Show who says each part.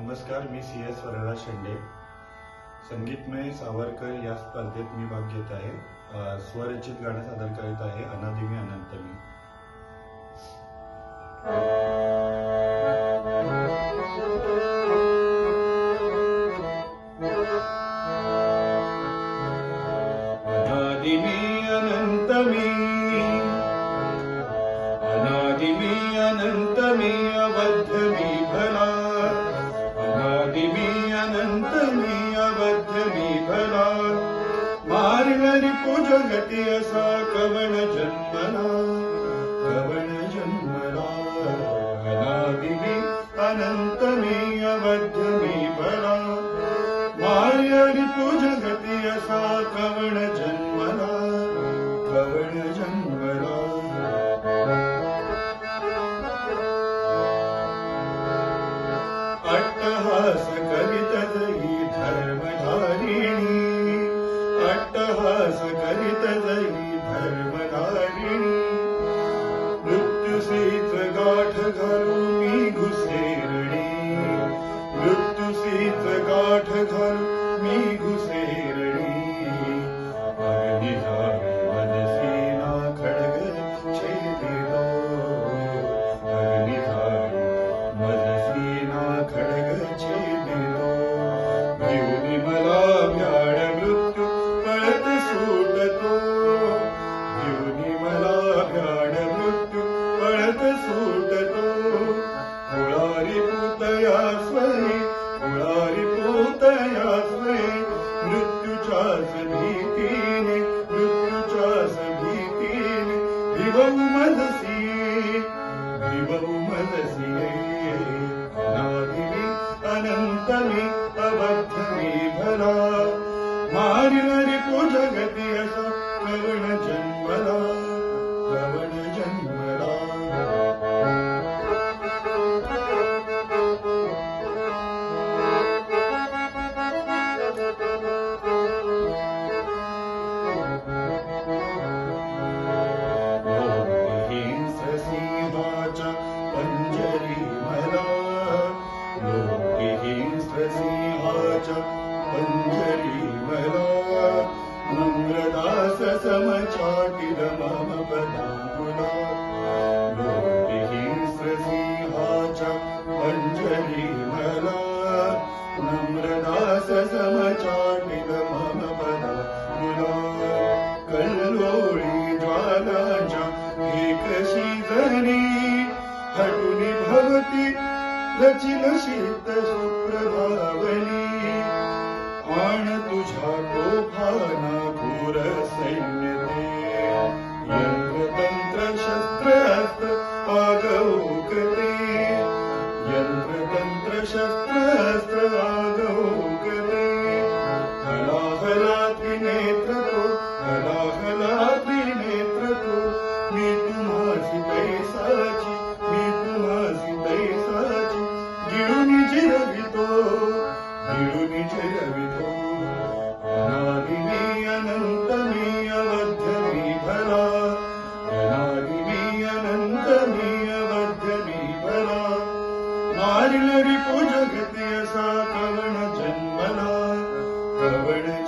Speaker 1: नमस्कार, मी C S वरदा शेंडे. संगीतमय सावरकर, या स्पर्धेत मी भाग घेत आहे. स्वरचित गाणं सादर करीत आहे अनादिमी अनंतमी अनादिमी अनंतमी अनादिमी अनंतमी पूजगती असा कवण जन्मला कवण जन्मला अनादिमी अनंतमी अबद्धमी भला मारणारी पूजगती असा कवण जन्मला कवण अट्टहास करीत पुतया स्वयी कुळारी पुतया स्वयी मृत्यूच्याच भीतीने मृत्यूच्याच भीतीने भिवऊ मनसी भिवऊ मनसी अनादिनी अनंतमी अबद्धमी भला मारिणारी पूजगती असा समचाटिल मम पदांकुला हिंस सिंहाच्या पंजरी मला नम्रदास समचाटिल मम पदांकुला कल्लोळी ज्वालाच्या एकशी जणी हटुनी भवती रचिल शीत सुप्रभावली आण तुझ्या तोफाना सैन्य दे यंत्रतंत्र शस्त्र अस्त्र आगौकते यंत्रतंत्र शस्त्र अस्त्र आगौकते हलाहला त्रिनेत्र तो हलाहला त्रिनेत्र तो मी तुम्हासी पैसाची मी तुम्हासी पैसाची गिळून जिरवितो गिळून जिरवितो पूजगती असा कवण जन्मला कवण